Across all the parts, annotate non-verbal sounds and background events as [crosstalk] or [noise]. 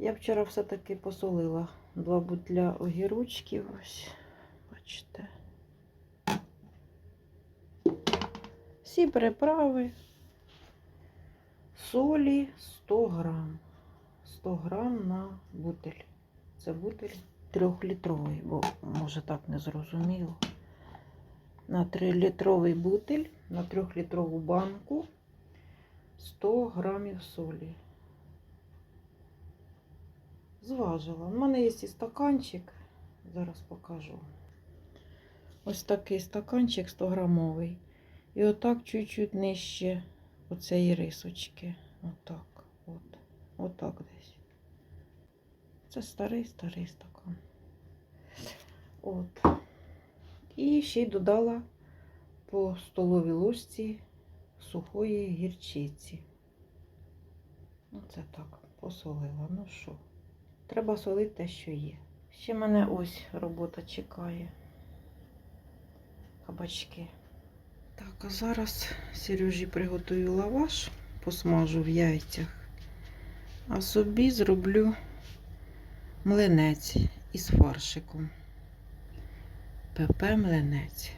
Я вчора все-таки посолила два бутля огірочків. Ось, бачите. Всі приправи, солі 100 грам. 100 грам на бутиль. Це бутиль трьохлітровий, бо може так не зрозуміло. На 3-літровий бутиль, на 3-літрову банку 100 грамів солі. Зважила. У мене є і стаканчик. Зараз покажу. Ось такий стаканчик 100 грамовий. І отак чуть-чуть нижче оцеї рисочки. Отак. От. Отак десь. Це старий старий стакан. От. І ще й додала по столовій ложці сухої гірчиці. Оце так, посолила. Ну що, треба солити те, що є. Ще мене ось робота чекає. Кабачки. Так, а зараз Сережі приготую лаваш, посмажу в яйцях, а собі зроблю млинець із фаршиком. ПП млинець.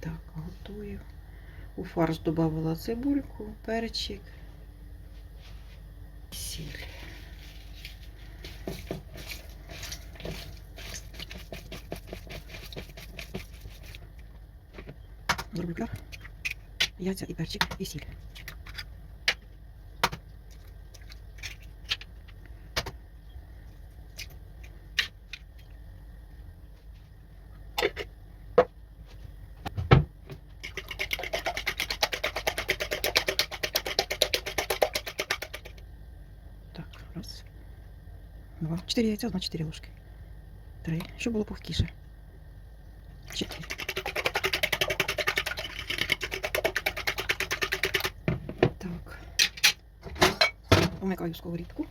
Так, готую. У фарш додавала цибульку, перчик, сіль. яйця і перчик, і сіль. Так, раз, два, чотири яйця, одна чотири ложки. Три, щоб було пухкіше. Чотири. Помикаю сковорідку.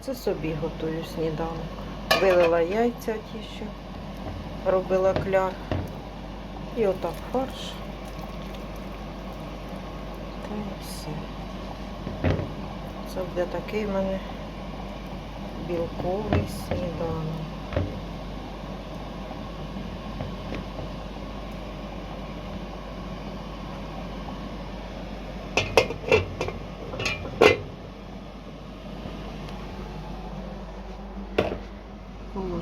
Оце собі готую сніданок. Вилила яйця ті, що робила кляр. І отак фарш. Та і все. Це буде такий в мене білковий сніданок.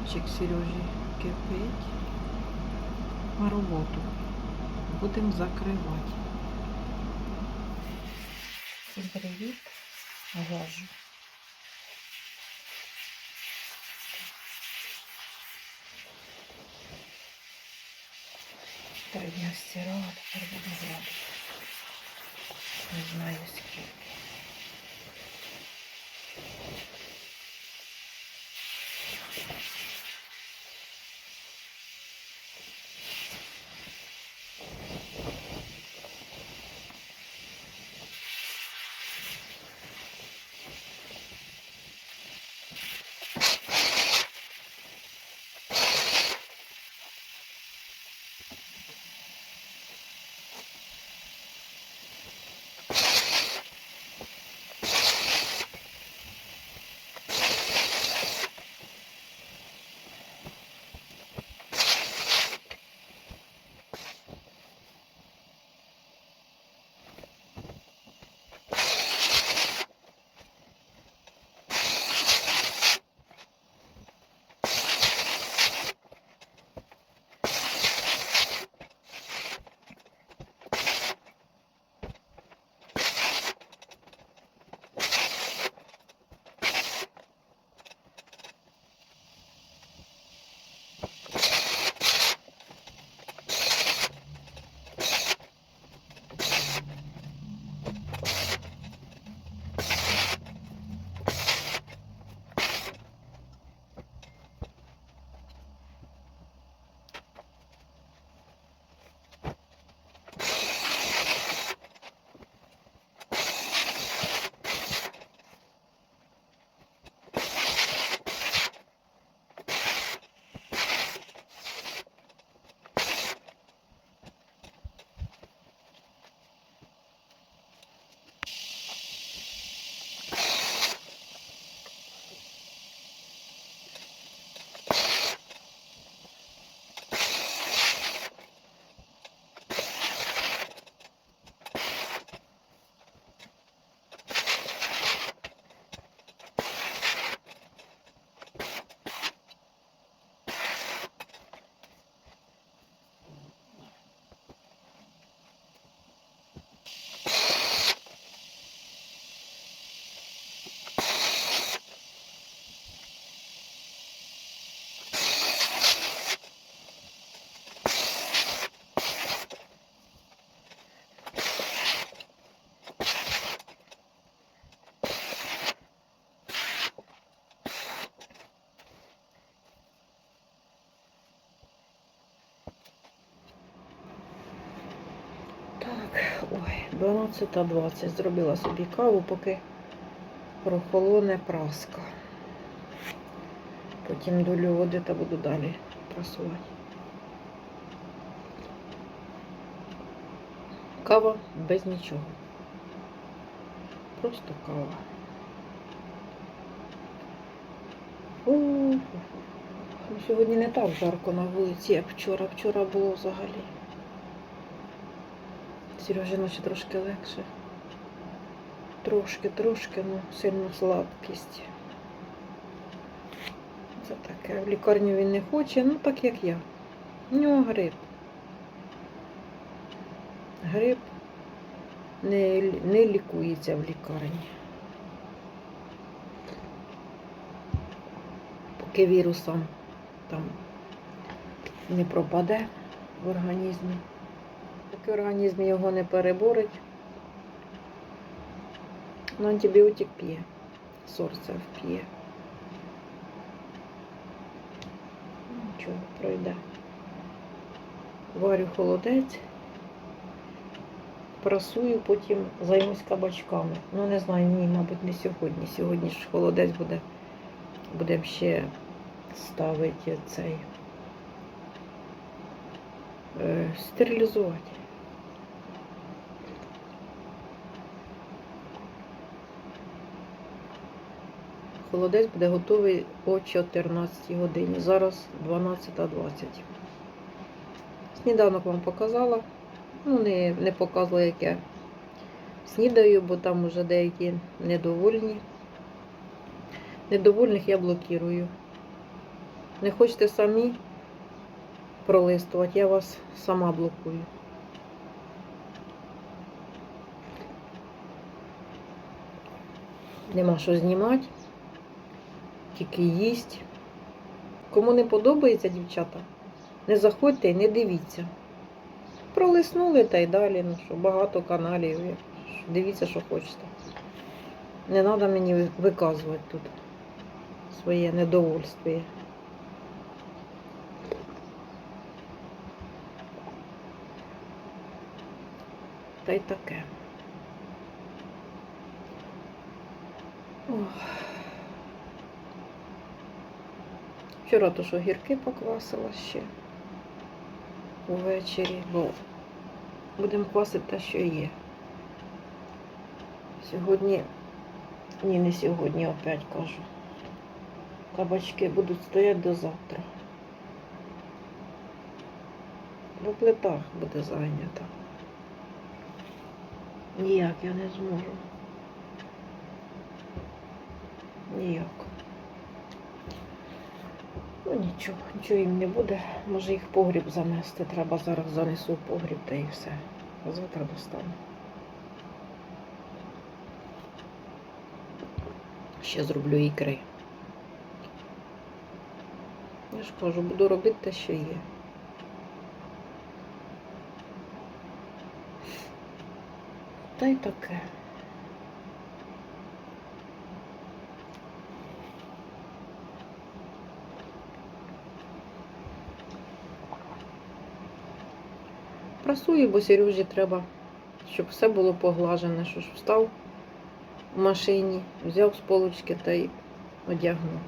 Холодчик Сережі кипить. На роботу. Будемо закривати. Всім привіт. Гажу. Три дня стирала, тепер буду гладити. Не знаю скільки. 12.20. Зробила собі каву, поки прохолоне праска. Потім долю води та буду далі прасувати. Кава без нічого. Просто кава. О, ну, сьогодні не так жарко на вулиці, як вчора. Вчора було взагалі. Сережі наче трошки легше. Трошки, трошки, ну, сильно слабкість. Це таке. В лікарню він не хоче, ну так як я. У нього грип. Грип не, не лікується в лікарні. Поки вірусом там не пропаде в організмі. Поки організм його не переборить, ну, антибіотик п'є, сорцев п'є. Нічого, пройде. Варю холодець, прасую, потім займусь кабачками. Ну, не знаю, ні, мабуть, не сьогодні. Сьогодні ж холодець буде. Будемо ще ставити цей. е, Стерилізувати. Холодець буде готовий о 14 годині. Зараз 12.20. Сніданок вам показала. Ну, не, не показувала, як я снідаю, бо там вже деякі недовольні. Недовольних я блокірую. Не хочете самі пролистувати, я вас сама блокую. Нема що знімати, тільки їсть. Кому не подобається, дівчата, не заходьте і не дивіться. Пролиснули та й далі. Ну що, багато каналів. Дивіться, що хочете. Не треба мені виказувати тут своє недовольство. Та й таке. Ох. Вчора то що гірки поквасила ще увечері, бо будемо квасити те, що є. Сьогодні, ні, не сьогодні, опять кажу. Кабачки будуть стояти до завтра. Бо плита буде зайнята. Ніяк я не зможу. Ніяк. Ну нічого, нічого їм не буде. Може їх погріб занести. Треба зараз занесу в погріб та і все. А завтра достану. Ще зроблю ікри. Я ж кажу, буду робити те, що є. Та й таке. Прасую, бо Сережі треба, щоб все було поглажене, що ж встав в машині, взяв з полочки та й одягнув.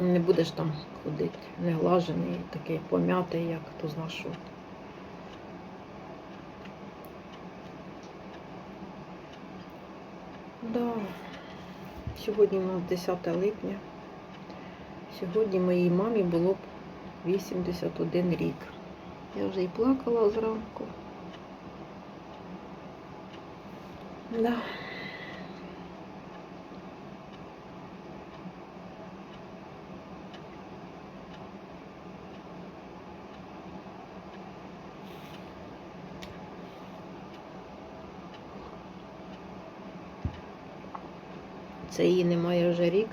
Не будеш там ходити неглажений, такий пом'ятий, як хто зна що. Да. Сьогодні у нас 10 липня. Сьогодні моїй мамі було б 81 рік. Я вже і плакала зранку. Да. Це її немає вже рік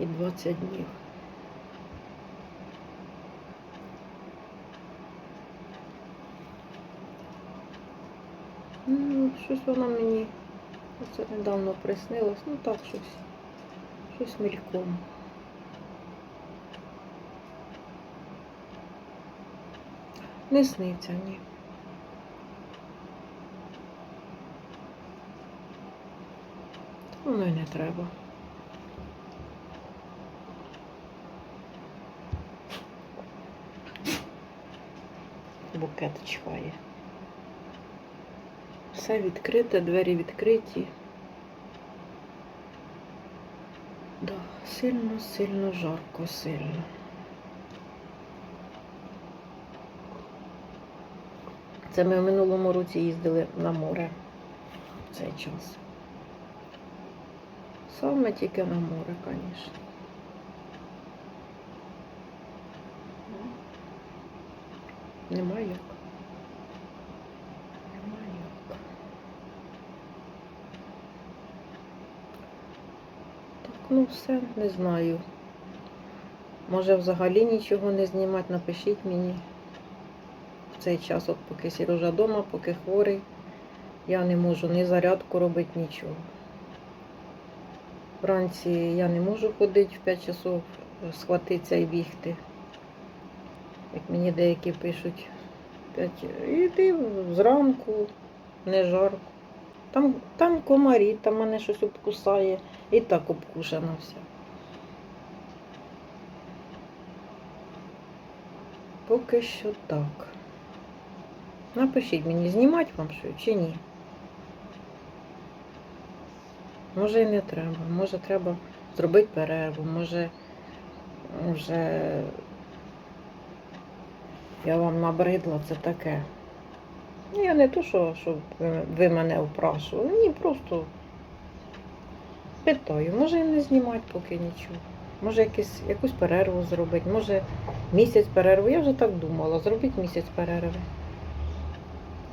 і 20 днів. Ну, Щось вона мені це недавно приснилось, ну так щось, щось мільком. Не сниться ні. Воно й не треба. Букет чхає. Все відкрите, двері відкриті. Да, сильно, сильно жарко, сильно. Це ми в минулому році їздили на море в цей час. Саме тільки на море, звісно. Нема як. Нема як. Так, ну все, не знаю. Може взагалі нічого не знімати, напишіть мені в цей час, от поки Сережа вдома, поки хворий, я не можу ні зарядку робити, нічого. Вранці я не можу ходити в 5 часов, схватитися і бігти. Як мені деякі пишуть, 5, іди зранку, не жарко. Там, там комарі, там мене щось обкусає, і так обкушена вся. Поки що так. Напишіть мені, знімати вам що чи ні. Може і не треба. Може треба зробити перерву, може вже я вам набридла це таке. Ну, Я не то, що, що ви, мене опрашували. Ні, просто питаю. Може і не знімати поки нічого. Може якусь, якусь перерву зробити, може місяць перерви. Я вже так думала, зробити місяць перерви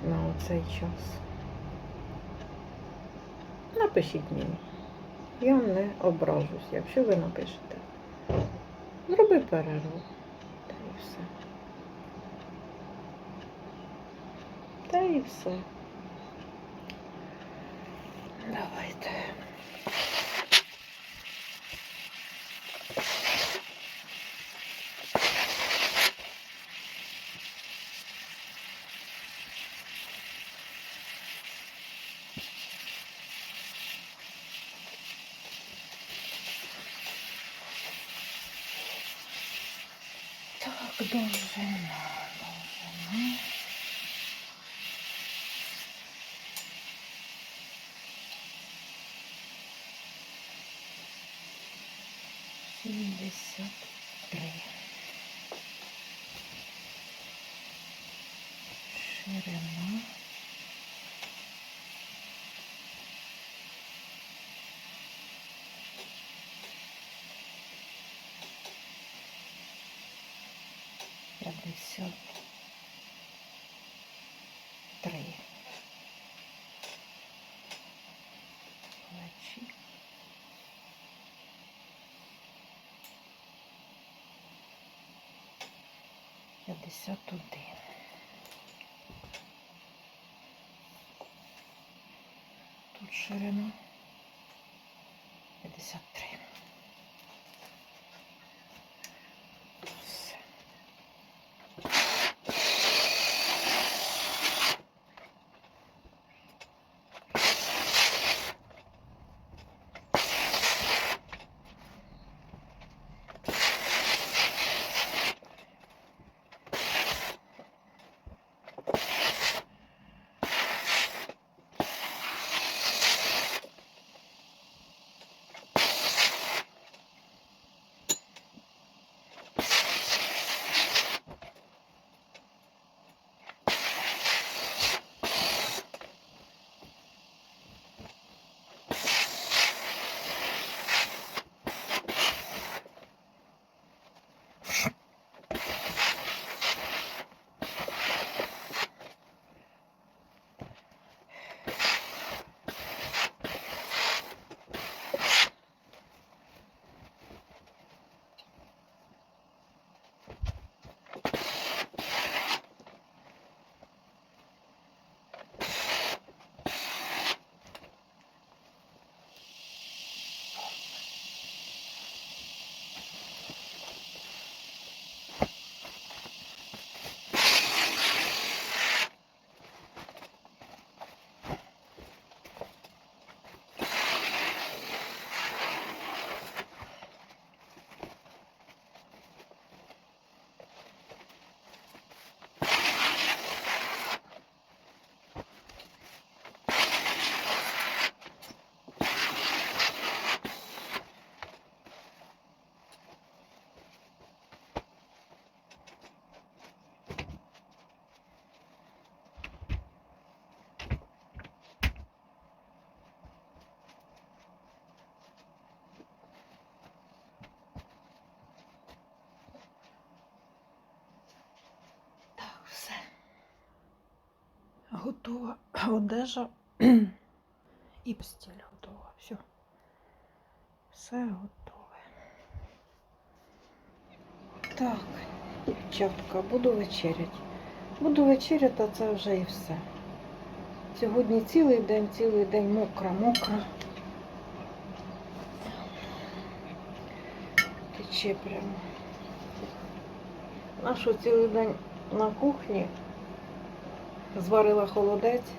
на оцей час. Напишіть мені. Я не ображусь, якщо ви напишете. Зроби перерву. Та і все. Та і все. Давайте. Так, довжина, довжина. Сімдесят три. Ширина. 51. Тут ширина. Готова [clears throat] одежа і постіль готова. Все. Все готове. Так, дівчатка, буду вечеряти. Буду вечеряти, а це вже і все. Сьогодні цілий день, цілий день мокра, мокра. Тече прямо. Нашу цілий день на кухні зварила холодець,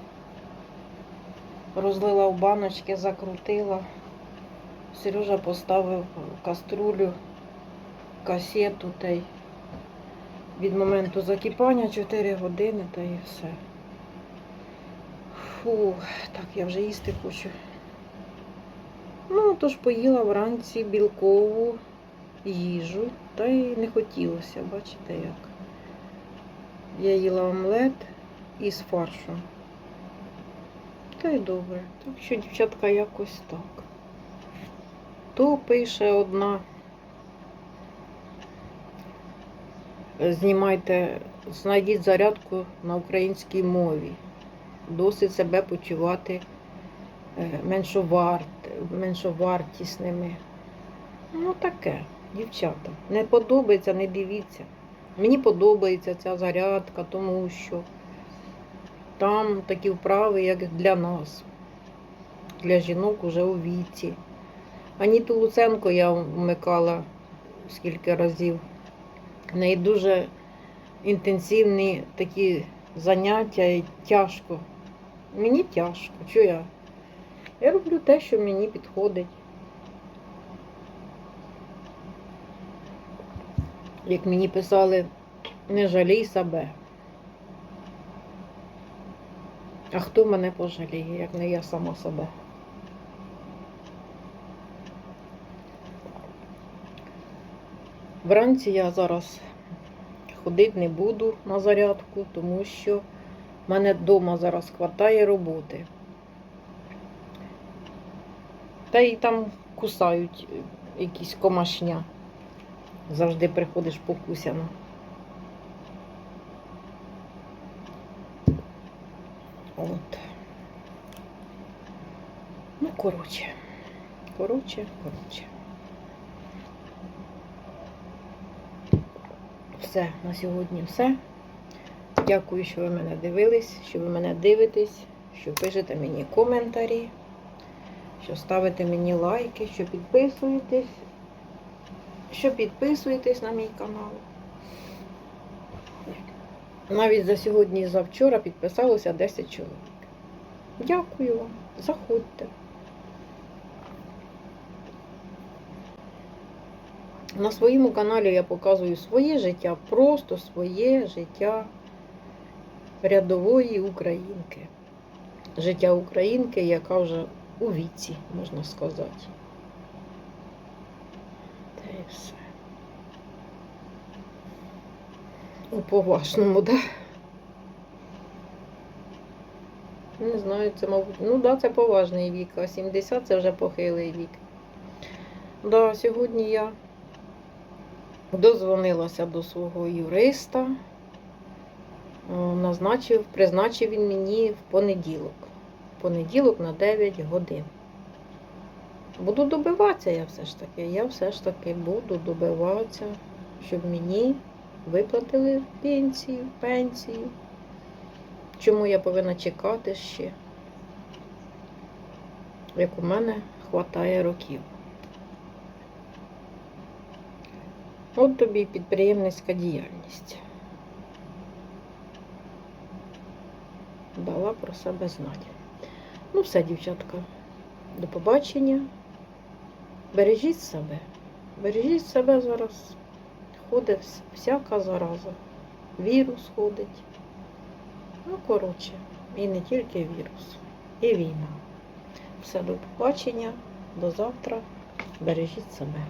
розлила в баночки, закрутила. Сережа поставив каструлю, касету та й від моменту закипання 4 години та і все. Фу, так, я вже їсти хочу. Ну, тож поїла вранці білкову їжу, та й не хотілося, бачите як. Я їла омлет із фаршем. Та й добре. Так що, дівчатка, якось так. То пише одна. Знімайте, знайдіть зарядку на українській мові. Досить себе почувати е, меншоварт, меншовартісними. Ну таке, дівчата. Не подобається, не дивіться. Мені подобається ця зарядка, тому що там такі вправи, як для нас, для жінок уже у віці. Аніту Луценко я вмикала скільки разів. В неї дуже інтенсивні такі заняття і тяжко. Мені тяжко. Що я? Я роблю те, що мені підходить. Як мені писали, не жалій себе. А хто мене пожаліє, як не я сама себе? Вранці я зараз ходити не буду на зарядку, тому що в мене вдома зараз хватає роботи. Та й там кусають якісь комашня. Завжди приходиш покусяно. От. Ну, коротше. Коротше, коротше. Все, на сьогодні все. Дякую, що ви мене дивились, що ви мене дивитесь, що пишете мені коментарі, що ставите мені лайки, що підписуєтесь, що підписуєтесь на мій канал. Навіть за сьогодні і за вчора підписалося 10 чоловік. Дякую вам, заходьте. На своєму каналі я показую своє життя, просто своє життя рядової українки. Життя українки, яка вже у віці, можна сказати. Та і все. У поважному, так? Да? Не знаю, це, мабуть, ну так, да, це поважний вік, а 70 це вже похилий вік. Да, сьогодні я дозвонилася до свого юриста, назначив, призначив він мені в понеділок. В понеділок на 9 годин. Буду добиватися я все ж таки. Я все ж таки буду добиватися, щоб мені виплатили пенсію, пенсію. Чому я повинна чекати ще? Як у мене вистачає років. От тобі підприємницька діяльність. Дала про себе знати. Ну, все, дівчатка. До побачення. Бережіть себе. Бережіть себе зараз. Ходить всяка зараза. Вірус ходить. Ну, коротше, і не тільки вірус, і війна. Все, до побачення, до завтра. Бережіть себе.